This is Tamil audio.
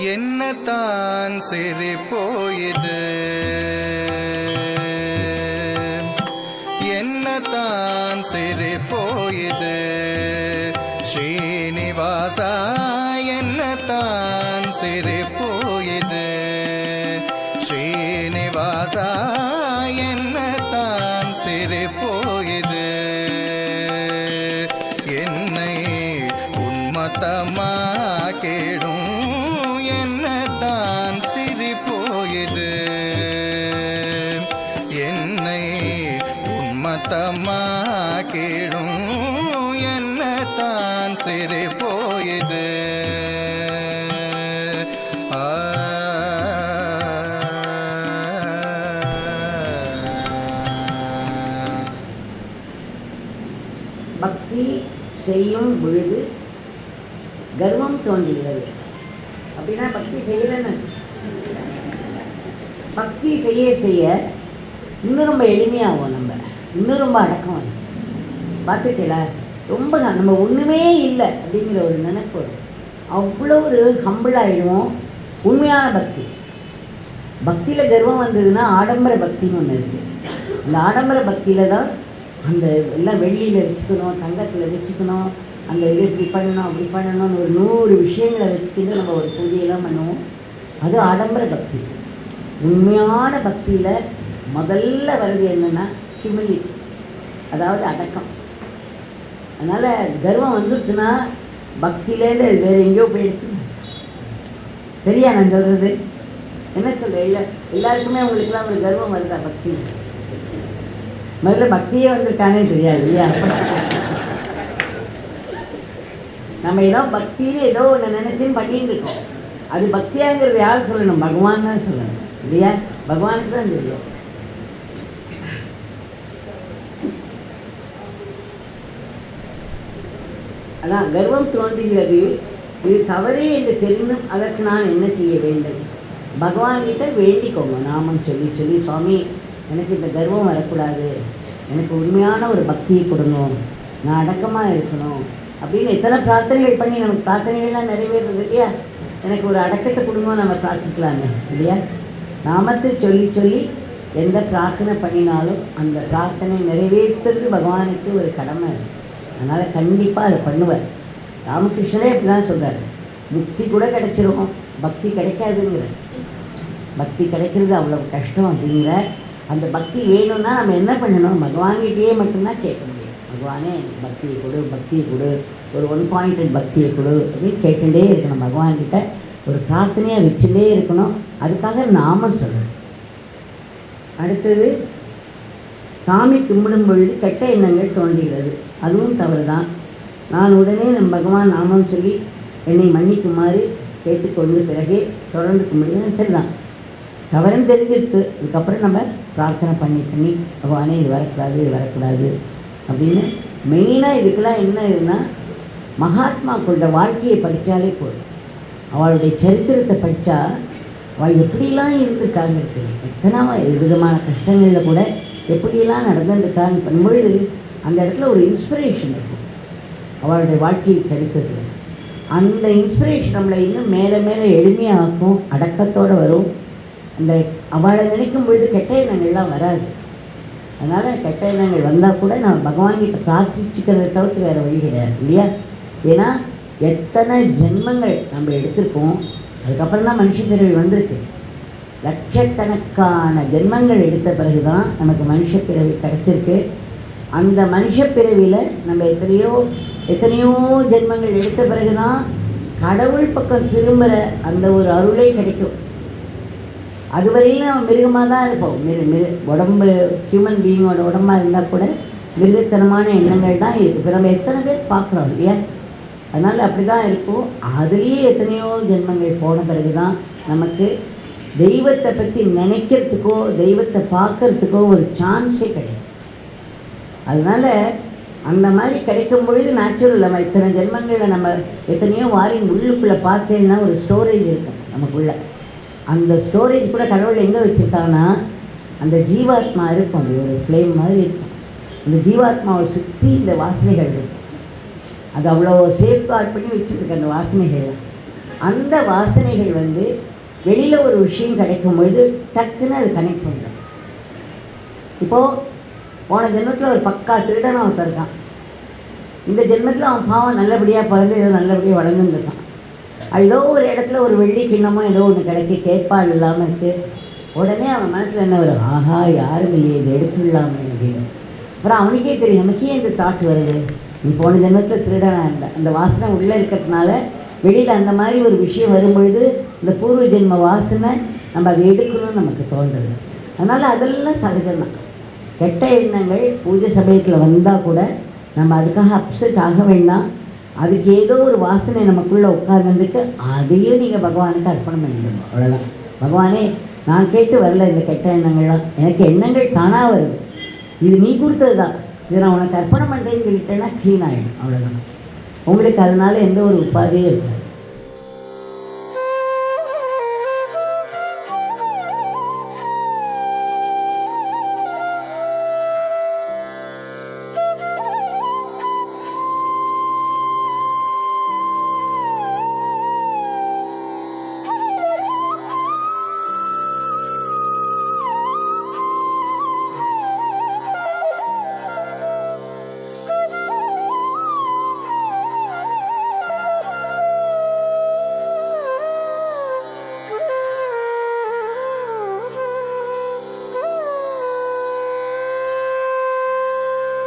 என்னத்தான் சிரிப்போ இது என்னத்தான் சிரிப்போ இது ஸ்ரீனிவாசா என்னத்தான் சிரிப்போ இது ஸ்ரீனிவாசா என்னத்தான் சிரிப்போ இது என்னை உன்மத்தமா கேடும் என்னத்தான் சிரிப்போயுது பக்தி செய்யும் பொழுது கர்வம் தோன்றுகிறது. அப்படின்னா பக்தி செய்யலைன்னு பக்தி செய்ய செய்ய இன்னும் ரொம்ப எளிமையாகும் நம்ம. இன்னும் ரொம்ப அடக்கம் பார்த்துட்டீங்களா ரொம்ப தான் நம்ம ஒன்றுமே இல்லை அப்படிங்கிற ஒரு நினைப்பு வரும். அவ்வளோ ஒரு ஹம்பிள் உண்மையான பக்தி. பக்தியில் கர்வம் வந்ததுன்னா ஆடம்பர பக்தின்னு ஒன்று இருக்குது அந்த ஆடம்பர பக்தியில் தான் அந்த எல்லாம் வெள்ளியில் வச்சுக்கணும் தங்கத்தில் வச்சுக்கணும் அந்த இது இப்படி பண்ணணும் அப்படி பண்ணணும்னு ஒரு நூறு விஷயங்களை வச்சுக்கிட்டு நம்ம ஒரு பூஜையெல்லாம் பண்ணுவோம். அது ஆடம்பர பக்தி. உண்மையான பக்தியில் முதல்ல வருது என்னென்னா ஹியூமிலிட்டி அதாவது அடக்கம். அதனால் கர்வம் வந்துருச்சுன்னா பக்தியிலேருந்து அது வேறு எங்கேயோ போயிடுச்சு. சரியா நான் சொல்கிறது என்ன சொல்கிறேன் இல்லை எல்லாருக்குமே உங்களுக்குலாம் ஒரு கர்வம் வருதா பக்தி? முதல்ல பக்தியே வந்திருக்கானே தெரியாது இல்லையா? நம்ம ஏதோ பக்தின்னு ஏதோ ஒன்று நினச்சின்னு பண்ணிட்டு இருக்கோம். அது பக்தியாங்கிறது யார் சொல்லணும்? பகவான் தான் சொல்லணும். இல்லையா? பகவானுக்கு தான் தெரியும். அதான் கர்வம் தோன்றுகிறது. இது தவறு என்று தெரிந்தும் அதற்கு நான் என்ன செய்ய வேண்டும்? பகவான்கிட்ட வேண்டிக்கோங்க. நாமம் சொல்லி சொல்லி சுவாமி எனக்கு இந்த கர்வம் வரக்கூடாது. எனக்கு உண்மையான ஒரு பக்தியை கொடுணும் நான் அடக்கமாக இருக்கணும். அப்படின்னு எத்தனை பிரார்த்தனைகள் பண்ணி நமக்கு பிரார்த்தனைகள்லாம் நிறைவேறுது இல்லையா? எனக்கு ஒரு அடக்கத்தை கொடுங்க நம்ம பிரார்த்திக்கலாமே இல்லையா? நாமத்தை சொல்லி சொல்லி எந்த பிரார்த்தனை பண்ணினாலும் அந்த பிரார்த்தனை நிறைவேற்றுறது பகவானுக்கு ஒரு கடமை. இருக்குது அதனால் கண்டிப்பாக அதை பண்ணுவார். ராமகிருஷ்ணரே இப்படி தான் சொல்கிறார் முக்தி கூட கிடைச்சிரும் பக்தி கிடைக்காதுங்கிற பக்தி கிடைக்கிறது அவ்வளோ கஷ்டம் அப்படிங்கிற அந்த பக்தி வேணும்னா நம்ம என்ன பண்ணணும்? பகவான்கிட்டயே மட்டும்தான் கேட்க முடியும். பகவானே எனக்கு பக்தியை கொடு பக்தியை கொடு. ஒரு ஒன் பாயிண்ட் பக்தியை கொடு அப்படின்னு கேட்டுகிட்டே இருக்கணும். பகவான்கிட்ட ஒரு பிரார்த்தனையாக வச்சுட்டே இருக்கணும். அதுக்காக நாம சொல்லணும். அடுத்தது சாமி கும்பிடும் பொழுது கெட்ட எண்ணங்கள் தோன்றுகிறது. அதுவும் தவறு தான் நான் உடனே நம் பகவான் நாமம் சொல்லி என்னை மன்னிக்குமாறு கேட்டுக்கொண்டு பிறகே தொடர்ந்து கும்பிடுவேன் சரிதான் தவறுன்னு தெரிஞ்சிருக்கு இதுக்கப்புறம் நம்ம பிரார்த்தனை பண்ணி பண்ணி பகவானே இது வரக்கூடாது இது வரக்கூடாது அப்படின்னு மெயினாக இதுக்கெல்லாம் என்ன இதுன்னா மகாத்மாக்களோட வாழ்க்கையை படித்தாலே போதும். அவளுடைய சரித்திரத்தை படித்தா அவள் எப்படிலாம் இருந்திருக்காங்க தெரியும். எத்தனை விதமான கஷ்டங்களில் கூட எப்படியெல்லாம் நடந்துருக்கான்னு பண்ணும்பொழுது அந்த இடத்துல ஒரு இன்ஸ்பிரேஷன் இருக்கும் அவளுடைய வாழ்க்கை சரித்திரத்தில் அந்த இன்ஸ்பிரேஷன் நம்மளை இன்னும் மேலே மேலே எளிமையாக்கும் அடக்கத்தோடு வரும். அந்த அவளை நினைக்கும் பொழுது கெட்ட எண்ணங்கள்லாம் வராது. அதனால் கெட்ட எண்ணங்கள் வந்தால் கூட நான் பகவான்கிட்ட பிரார்த்திச்சுக்கிறத தவிர்த்து வேறு வழி கிடையாது இல்லையா? ஏன்னா எத்தனை ஜென்மங்கள் நம்ம எடுத்திருக்கோம் அதுக்கப்புறம் தான் மனுஷ பிறவி வந்திருக்கு. லட்சக்கணக்கான ஜென்மங்கள் எடுத்த பிறகு தான் நமக்கு மனுஷ பிறவி கிடச்சிருக்கு. அந்த மனுஷ பிறவியில் நம்ம எத்தனையோ எத்தனையோ ஜென்மங்கள் எடுத்த பிறகு தான் கடவுள் பக்கம் திரும்புகிற அந்த ஒரு அருளே கிடைக்கும். அதுவரையிலும் நம்ம மிருகமாக தான் இருப்போம். மிரு மிரு உடம்பு ஹியூமன் பீயிங்கோட உடம்பாக இருந்தால் கூட மிருகத்தனமான எண்ணங்கள் தான் இருக்குது இப்போ நம்ம எத்தனை பேர் பார்க்குறோம் இல்லையா? அதனால் அப்படி தான் இருக்கும். அதுலேயே எத்தனையோ ஜென்மங்கள் போன பிறகு தான் நமக்கு தெய்வத்தை பற்றி நினைக்கிறதுக்கோ தெய்வத்தை பார்க்கறதுக்கோ ஒரு சான்ஸே கிடைக்கும் அதனால் அந்த மாதிரி கிடைக்கும் பொழுது நேச்சுரல் நம்ம இத்தனை ஜென்மங்களில் நம்ம எத்தனையோ வாரி உள்ளுக்குள்ளே பார்த்தேன்னா ஒரு ஸ்டோரேஜ் இருக்கும் நமக்குள்ள. அந்த ஸ்டோரேஜ் கூட கடவுள் எங்கே வச்சுருக்காங்கன்னா அந்த ஜீவாத்மா இருக்கும். அது ஒரு ஃப்ளேம் மாதிரி இருக்கும். அந்த ஜீவாத்மாவை சுற்றி இந்த வாசனைகள் இருக்கும். அது அவ்வளோ சேஃப்கார்ட் பண்ணி வச்சுருக்கு அந்த வாசனைகள். அந்த வாசனைகள் வந்து வெளியில் ஒரு விஷயம் கிடைக்கும் பொழுது டக்குன்னு அது கனெக்ட் பண்ணுறோம் இப்போது போன ஜென்மத்தில் ஒரு பக்கா திருடன் அவன் இருக்கான். இந்த ஜென்மத்தில் அவன் பாவம் நல்லபடியாக பிறந்து ஏதோ நல்லபடியாக வளர்ந்துருக்கான் ஏதோ ஒரு இடத்துல ஒரு வெள்ளி கிண்ணமோ ஏதோ ஒன்று கிடைக்க கேட்பால் இல்லாமல் இருக்குது உடனே அவன் மனசில் என்ன வரும்? ஆஹா யாரும் இல்லையே இதை எடுத்துடலாமே அப்படின்னு. அப்புறம் அவனுக்கே தெரியும் நமக்கே இந்த தாட் வருது. நீ போன ஜென்மத்தில் திருடனாக இருந்த. அந்த வாசனை உள்ளே இருக்கிறதுனால வெளியில் அந்த மாதிரி ஒரு விஷயம் வரும்பொழுது இந்த பூர்வ ஜென்ம வாசனை நம்ம அதை எடுக்கணும்னு நமக்கு தோன்றுது. அதனால் அதெல்லாம் சகஜம்தான். கெட்ட எண்ணங்கள் பூஜை சமயத்தில் வந்தால் கூட நம்ம அதுக்காக அப்செட் ஆக வேண்டாம். அதுக்கு ஏதோ ஒரு வாசனை நமக்குள்ளே உட்கார்ந்துட்டு அதையும் நீங்கள் பகவானுக்கு அர்ப்பணம் பண்ணிடணும் அவ்வளோதான் பகவானே நான் கேட்டு வரல இந்த கெட்ட எண்ணங்கள்லாம். எனக்கு எண்ணங்கள் தானாக வருது. இது நீ கொடுத்தது தான் இதை நான் உனக்கு அர்ப்பணம் பண்ணுறேன்னு சொல்லிட்டேன்னா க்ளீன் ஆகிடும் அவ்வளோதான் உங்களுக்கு அதனால எந்த ஒரு உபாதையும் இருக்காது.